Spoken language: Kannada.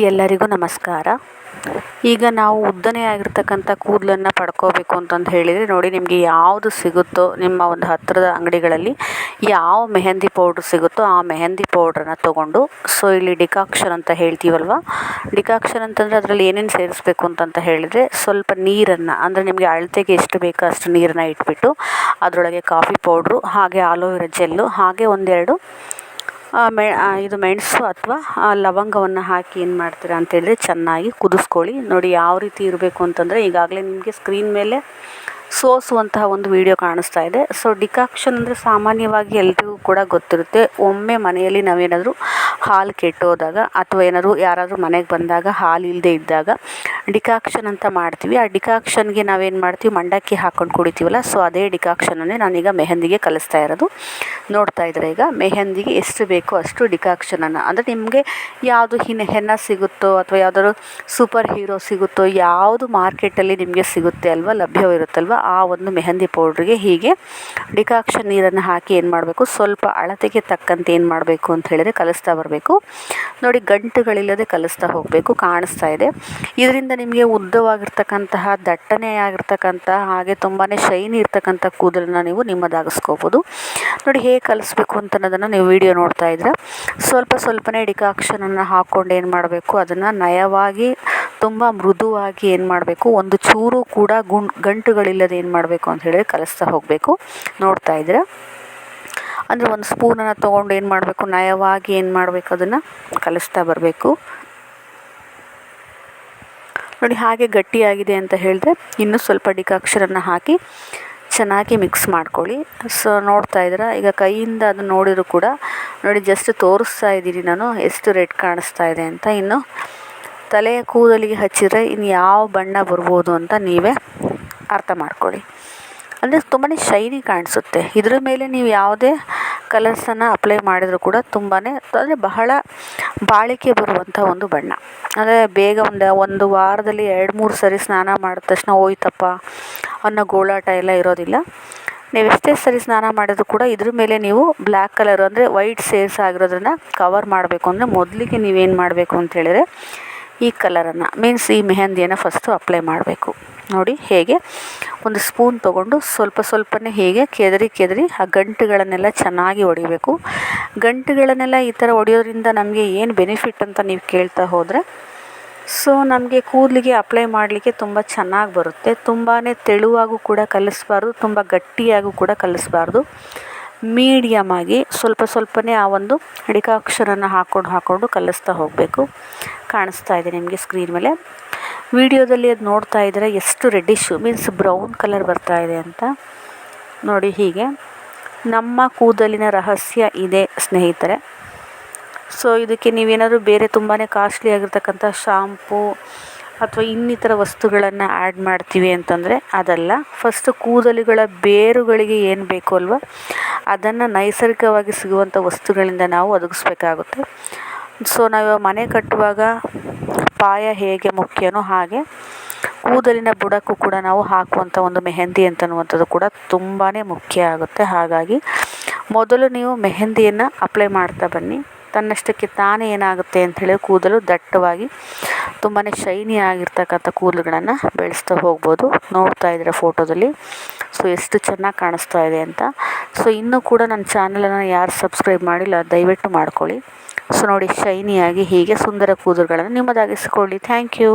ಎಲ್ಲರಿಗೂ ನಮಸ್ಕಾರ. ಈಗ ನಾವು ಉದ್ದನೇ ಆಗಿರ್ತಕ್ಕಂಥ ಕೂದಲನ್ನು ಪಡ್ಕೋಬೇಕು ಅಂತಂದು ಹೇಳಿದರೆ ನೋಡಿ ನಿಮಗೆ ಯಾವುದು ಸಿಗುತ್ತೋ ನಿಮ್ಮ ಒಂದು ಹತ್ತಿರದ ಅಂಗಡಿಗಳಲ್ಲಿ ಯಾವ ಮೆಹಂದಿ ಪೌಡ್ರ್ ಸಿಗುತ್ತೋ ಆ ಮೆಹಂದಿ ಪೌಡ್ರನ್ನ ತೊಗೊಂಡು, ಸೊ ಇಲ್ಲಿ ಡಿಕಾಕ್ಷನ್ ಅಂತ ಹೇಳ್ತೀವಲ್ವ? ಡಿಕಾಕ್ಷನ್ ಅಂತಂದರೆ ಅದರಲ್ಲಿ ಏನೇನು ಸೇರಿಸ್ಬೇಕು ಅಂತಂತ ಹೇಳಿದರೆ ಸ್ವಲ್ಪ ನೀರನ್ನು, ಅಂದರೆ ನಿಮಗೆ ಅಳತೆಗೆ ಎಷ್ಟು ಬೇಕೋ ಅಷ್ಟು ನೀರನ್ನು ಇಟ್ಬಿಟ್ಟು ಅದರೊಳಗೆ ಕಾಫಿ ಪೌಡ್ರು, ಹಾಗೆ ಆಲೋವೆರಾ ಜೆಲ್ಲು, ಹಾಗೆ ಒಂದೆರಡು ಮೆ ಇದು ಮೆಣಸು ಅಥವಾ ಲವಂಗವನ್ನು ಹಾಕಿ ಏನು ಮಾಡ್ತೀರಾ ಅಂತೇಳಿದ್ರೆ ಚೆನ್ನಾಗಿ ಕುದಿಸ್ಕೊಳ್ಳಿ. ನೋಡಿ ಯಾವ ರೀತಿ ಇರಬೇಕು ಅಂತಂದರೆ ಈಗಾಗಲೇ ನಿಮಗೆ ಸ್ಕ್ರೀನ್ ಮೇಲೆ ಸೋಸುವಂತಹ ಒಂದು ವಿಡಿಯೋ ಕಾಣಿಸ್ತಾ ಇದೆ. ಸೊ ಡಿಕಾಕ್ಷನ್ ಅಂದರೆ ಸಾಮಾನ್ಯವಾಗಿ ಎಲ್ರಿಗೂ ಕೂಡ ಗೊತ್ತಿರುತ್ತೆ. ಒಮ್ಮೆ ಮನೆಯಲ್ಲಿ ನಾವೇನಾದರೂ ಹಾಲು ಕೆಟ್ಟೋದಾಗ ಅಥವಾ ಏನಾದರೂ ಯಾರಾದರೂ ಮನೆಗೆ ಬಂದಾಗ ಹಾಲು ಇಲ್ಲದೆ ಇದ್ದಾಗ ಡಿಕಾಕ್ಷನ್ ಅಂತ ಮಾಡ್ತೀವಿ. ಆ ಡಿಕಾಕ್ಷನ್ಗೆ ನಾವೇನು ಮಾಡ್ತೀವಿ? ಮಂಡಕ್ಕಿ ಹಾಕ್ಕೊಂಡು ಕುಡಿತೀವಲ್ಲ, ಸೊ ಅದೇ ಡಿಕಾಕ್ಷನನ್ನೇ ನಾನೀಗ ಮೆಹಂದಿಗೆ ಕಲಿಸ್ತಾ ಇರೋದು. ನೋಡ್ತಾ ಇದ್ರೆ ಈಗ ಮೆಹಂದಿಗೆ ಎಷ್ಟು ಬೇಕೋ ಅಷ್ಟು ಡಿಕಾಕ್ಷನನ್ನು. ಅಂದರೆ ನಿಮಗೆ ಯಾವುದು ಹಿನ್ನ ಹೆನ್ನ ಸಿಗುತ್ತೋ ಅಥವಾ ಯಾವುದಾದ್ರು ಸೂಪರ್ ಹೀರೋ ಸಿಗುತ್ತೋ, ಯಾವುದು ಮಾರ್ಕೆಟಲ್ಲಿ ನಿಮಗೆ ಸಿಗುತ್ತೆ ಅಲ್ವಾ, ಲಭ್ಯವಿರುತ್ತಲ್ವ, ಆ ಒಂದು ಮೆಹಂದಿ ಪೌಡ್ರಿಗೆ ಹೀಗೆ ಡಿಕಾಕ್ಷನ್ ನೀರನ್ನು ಹಾಕಿ ಏನು ಮಾಡಬೇಕು? ಸ್ವಲ್ಪ ಅಳತೆಗೆ ತಕ್ಕಂತೆ ಏನು ಮಾಡಬೇಕು ಅಂತ ಹೇಳಿದರೆ ಕಲಿಸ್ತಾ ಬರಬೇಕು. ನೋಡಿ, ಗಂಟುಗಳಿಲ್ಲದೆ ಕಲಿಸ್ತಾ ಹೋಗಬೇಕು, ಕಾಣಿಸ್ತಾ ಇದೆ. ಇದರಿಂದ ನಿಮಗೆ ಉದ್ದವಾಗಿರ್ತಕ್ಕಂತಹ ದಟ್ಟನೆಯಾಗಿರ್ತಕ್ಕಂಥ ಹಾಗೆ ತುಂಬಾ ಶೈನಿ ಇರ್ತಕ್ಕಂಥ ಕೂದಲನ್ನ ನೀವು ನಿಮ್ಮದಾಗಿಸ್ಕೋಬೋದು. ನೋಡಿ, ಹೇಗೆ ಕಲಿಸ್ಬೇಕು ಅಂತ ಅನ್ನೋದನ್ನು ನೀವು ವಿಡಿಯೋ ನೋಡ್ತಾ ಇದ್ರೆ. ಸ್ವಲ್ಪ ಸ್ವಲ್ಪನೇ ಡಿಕಾಕ್ಷನನ್ನು ಹಾಕ್ಕೊಂಡು ಏನು ಮಾಡಬೇಕು, ಅದನ್ನು ನಯವಾಗಿ, ತುಂಬ ಮೃದುವಾಗಿ ಏನು ಮಾಡಬೇಕು, ಒಂದು ಚೂರು ಕೂಡ ಗುಣ್, ಗಂಟುಗಳಿಲ್ಲದೆ ಏನು ಮಾಡಬೇಕು ಅಂತ ಹೇಳಿದ್ರೆ ಕಲಿಸ್ತಾ ಹೋಗಬೇಕು. ನೋಡ್ತಾ ಇದ್ರೆ. ಅಂದರೆ ಒಂದು ಸ್ಪೂನನ್ನು ತೊಗೊಂಡು ಏನು ಮಾಡಬೇಕು? ನಯವಾಗಿ ಏನು ಮಾಡಬೇಕು ಅದನ್ನು? ಕಲಿಸ್ತಾ ಬರಬೇಕು. ನೋಡಿ, ಹಾಗೆ ಗಟ್ಟಿಯಾಗಿದೆ ಅಂತ ಹೇಳಿದ್ರೆ ಇನ್ನೂ ಸ್ವಲ್ಪ ಡಿಕಾಕ್ಷರನ್ನು ಹಾಕಿ ಚೆನ್ನಾಗಿ ಮಿಕ್ಸ್ ಮಾಡ್ಕೊಳ್ಳಿ. ಸೊ ನೋಡ್ತಾ ಇದ್ದೀರಾ? ಈಗ ಕೈಯಿಂದ ಅದನ್ನು ನೋಡಿದರೂ ಕೂಡ ನೋಡಿ ಜಸ್ಟ್ ತೋರಿಸ್ತಾ ಇದ್ದೀನಿ ನಾನು ಎಷ್ಟು ರೆಡ್ ಕಾಣಿಸ್ತಾ ಇದೆ ಅಂತ. ಇನ್ನು ತಲೆಯ ಕೂದಲಿಗೆ ಹಚ್ಚಿದರೆ ಇನ್ನು ಯಾವ ಬಣ್ಣ ಬರ್ಬೋದು ಅಂತ ನೀವೇ ಅರ್ಥ ಮಾಡ್ಕೊಳ್ಳಿ. ಅಂದರೆ ತುಂಬಾ ಶೈನಿ ಕಾಣಿಸುತ್ತೆ. ಇದ್ರ ಮೇಲೆ ನೀವು ಯಾವುದೇ ಕಲರ್ಸನ್ನು ಅಪ್ಲೈ ಮಾಡಿದರೂ ಕೂಡ ತುಂಬಾ ಅಂದರೆ ಬಹಳ ಬಾಳಿಕೆ ಬರುವಂಥ ಒಂದು ಬಣ್ಣ. ಅಂದರೆ ಬೇಗ ಒಂದು ಒಂದು ವಾರದಲ್ಲಿ ಎರಡು ಮೂರು ಸರಿ ಸ್ನಾನ ಮಾಡಿದ ತಕ್ಷಣ ಹೋಯ್ತಪ್ಪ ಅನ್ನೋ ಗೋಳಾಟ ಎಲ್ಲ ಇರೋದಿಲ್ಲ. ನೀವು ಎಷ್ಟೇ ಸರಿ ಸ್ನಾನ ಮಾಡಿದ್ರು ಕೂಡ ಇದ್ರ ಮೇಲೆ ನೀವು ಬ್ಲ್ಯಾಕ್ ಕಲರ್ ಅಂದರೆ ವೈಟ್ ಸೇರ್ಸ್ ಆಗಿರೋದನ್ನು ಕವರ್ ಮಾಡಬೇಕು. ಅಂದರೆ ಮೊದಲಿಗೆ ನೀವೇನು ಮಾಡಬೇಕು ಅಂತ ಹೇಳಿದ್ರೆ ಈ ಕಲರನ್ನು ಮೀನ್ಸ್ ಈ ಮೆಹಂದಿಯನ್ನು ಫಸ್ಟು ಅಪ್ಲೈ ಮಾಡಬೇಕು. ನೋಡಿ ಹೇಗೆ ಒಂದು ಸ್ಪೂನ್ ತಗೊಂಡು ಸ್ವಲ್ಪ ಸ್ವಲ್ಪನೇ ಹೇಗೆ ಕೆದರಿ ಕೆದರಿ ಆ ಗಂಟುಗಳನ್ನೆಲ್ಲ ಚೆನ್ನಾಗಿ ಹೊಡಿಬೇಕು ಗಂಟುಗಳನ್ನೆಲ್ಲ ಈ ಥರ ಹೊಡೆಯೋದ್ರಿಂದ ನಮಗೆ ಏನು ಬೆನಿಫಿಟ್ ಅಂತ ನೀವು ಕೇಳ್ತಾ ಹೋದರೆ, ಸೊ ನಮಗೆ ಕೂದಲಿಗೆ ಅಪ್ಲೈ ಮಾಡಲಿಕ್ಕೆ ತುಂಬ ಚೆನ್ನಾಗಿ ಬರುತ್ತೆ. ತುಂಬಾ ತೆಳುವಾಗೂ ಕೂಡ ಕಲಿಸ್ಬಾರ್ದು, ತುಂಬ ಗಟ್ಟಿಯಾಗೂ ಕೂಡ ಕಲಿಸ್ಬಾರ್ದು. ಮೀಡಿಯಮ್ ಆಗಿ ಸ್ವಲ್ಪ ಸ್ವಲ್ಪನೇ ಆ ಒಂದು ಡಿಕಾಕ್ಷನನ್ನು ಹಾಕ್ಕೊಂಡು ಹಾಕ್ಕೊಂಡು ಕಲಿಸ್ತಾ ಹೋಗಬೇಕು. ಕಾಣಿಸ್ತಾ ಇದೆ ನಿಮಗೆ ಸ್ಕ್ರೀನ್ ಮೇಲೆ. ವಿಡಿಯೋದಲ್ಲಿ ಅದು ನೋಡ್ತಾ ಇದ್ದರೆ ಎಷ್ಟು ರೆಡ್ಡಿಶು ಮೀನ್ಸ್ ಬ್ರೌನ್ ಕಲರ್ ಬರ್ತಾ ಇದೆ ಅಂತ. ನೋಡಿ ಹೀಗೆ. ನಮ್ಮ ಕೂದಲಿನ ರಹಸ್ಯ ಇದೆ, ಸ್ನೇಹಿತರೆ. ಸೊ ಇದಕ್ಕೆ ನೀವೇನಾದರೂ ಬೇರೆ ತುಂಬಾ ಕಾಸ್ಟ್ಲಿ ಆಗಿರ್ತಕ್ಕಂಥ ಶಾಂಪೂ ಅಥವಾ ಇನ್ನಿತರ ವಸ್ತುಗಳನ್ನು ಆ್ಯಡ್ ಮಾಡ್ತೀವಿ ಅಂತಂದರೆ ಅದಲ್ಲ. ಫಸ್ಟ್ ಕೂದಲುಗಳ ಬೇರುಗಳಿಗೆ ಏನು ಬೇಕು ಅಲ್ವ? ಅದನ್ನು ನೈಸರ್ಗಿಕವಾಗಿ ಸಿಗುವಂಥ ವಸ್ತುಗಳಿಂದ ನಾವು ಒದಗಿಸ್ಬೇಕಾಗುತ್ತೆ. ಸೊ ನಾವು ಮನೆ ಕಟ್ಟುವಾಗ ಪಾಯ ಹೇಗೆ ಮುಖ್ಯನೋ ಹಾಗೆ ಕೂದಲಿನ ಬುಡಕ್ಕೂ ಕೂಡ ನಾವು ಹಾಕುವಂಥ ಒಂದು ಮೆಹಂದಿ ಅಂತನ್ನುವಂಥದ್ದು ಕೂಡ ತುಂಬಾ ಮುಖ್ಯ ಆಗುತ್ತೆ. ಹಾಗಾಗಿ ಮೊದಲು ನೀವು ಮೆಹೆಂದಿಯನ್ನು ಅಪ್ಲೈ ಮಾಡ್ತಾ ಬನ್ನಿ. ತನ್ನಷ್ಟಕ್ಕೆ ತಾನೇ ಏನಾಗುತ್ತೆ ಅಂಥೇಳಿ ಕೂದಲು ದಟ್ಟವಾಗಿ ತುಂಬಾ ಶೈನಿ ಆಗಿರ್ತಕ್ಕಂಥ ಕೂದಲುಗಳನ್ನು ಬೆಳೆಸ್ತಾ ಹೋಗ್ಬೋದು. ನೋಡ್ತಾ ಇದ್ದೀರ ಫೋಟೋದಲ್ಲಿ ಸೊ ಎಷ್ಟು ಚೆನ್ನಾಗಿ ಕಾಣಿಸ್ತಾ ಇದೆ ಅಂತ. ಸೊ ಇನ್ನೂ ಕೂಡ ನನ್ನ ಚಾನಲನ್ನು ಯಾರು ಸಬ್ಸ್ಕ್ರೈಬ್ ಮಾಡಿಲ್ಲ, ದಯವಿಟ್ಟು ಮಾಡ್ಕೊಳ್ಳಿ. ಸೊ ನೋಡಿ ಶೈನಿಯಾಗಿ ಹೀಗೆ ಸುಂದರ ಕೂದಲುಗಳನ್ನು ನಿಮ್ಮದಾಗಿಸಿಕೊಳ್ಳಿ. Thank you